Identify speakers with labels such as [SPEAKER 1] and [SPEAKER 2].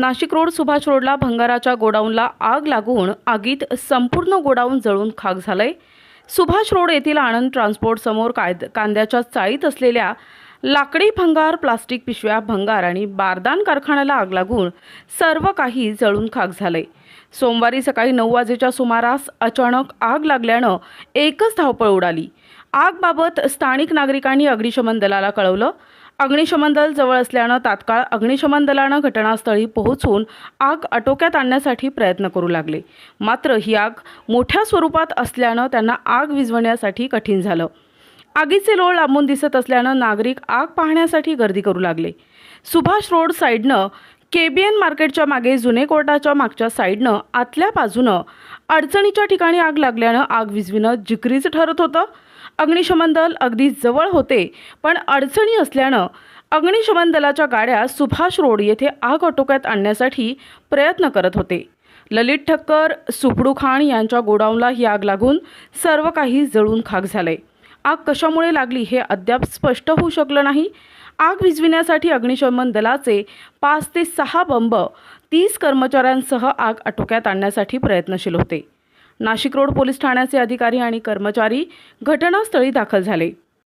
[SPEAKER 1] Nashik road Subhash रोडला भंगाराच्या गोडाऊनला आग लागून आगीत संपूर्ण गोडाऊन जळून खाक झालंय. सुभाष रोड येथील आनंद ट्रान्सपोर्ट समोर कायद कांद्याच्या चाळीत असलेल्या लाकडी भंगार प्लास्टिक पिशव्या भंगार आणि बारदान कारखान्याला आग लागून सर्व काही जळून खाक झालंय. सोमवारी सकाळी नऊ वाजेच्या सुमारास अचानक आग लागल्यानं एकच धावपळ उडाली. आगबाबत स्थानिक नागरिकांनी अग्निशमन दलाला कळवलं. अग्निशमन दल जवळ असल्यानं तात्काळ अग्निशमन दलानं घटनास्थळी पोहोचून आग आटोक्यात आणण्यासाठी प्रयत्न करू लागले. मात्र ही आग मोठ्या स्वरूपात असल्यानं त्यांना आग विझवण्यासाठी कठीण झालं. आगीचे लोळ लांबून दिसत असल्यानं नागरिक आग पाहण्यासाठी गर्दी करू लागले. सुभाष रोड साईडनं केबीएन मार्केटच्या मागे जुने कोर्टाच्या मागच्या साईडनं आतल्या बाजूनं अडचणीच्या ठिकाणी आग लागल्यानं आग विझविणं जिकरीचं ठरत होतं. अग्निशमन दल अगदी जवळ होते पण अडचणी असल्यानं अग्निशमन दलाच्या गाड्या सुभाष रोड येथे आग आटोक्यात आणण्यासाठी प्रयत्न करत होते. ललित ठक्कर सुपडू खान यांच्या गोडाऊनला ही आग लागून सर्व काही जळून खाक झालंय आग कशामुळे लागली हे अद्याप स्पष्ट होऊ शकलं नाही. आग विझविण्यासाठी अग्निशमन दलाचे पाच ते सहा बंब तीस कर्मचाऱ्यांसह आग आटोक्यात आणण्यासाठी प्रयत्नशील होते. नाशिक रोड पोलीस ठाण्याचे अधिकारी आणि कर्मचारी घटनास्थळी दाखल झाले.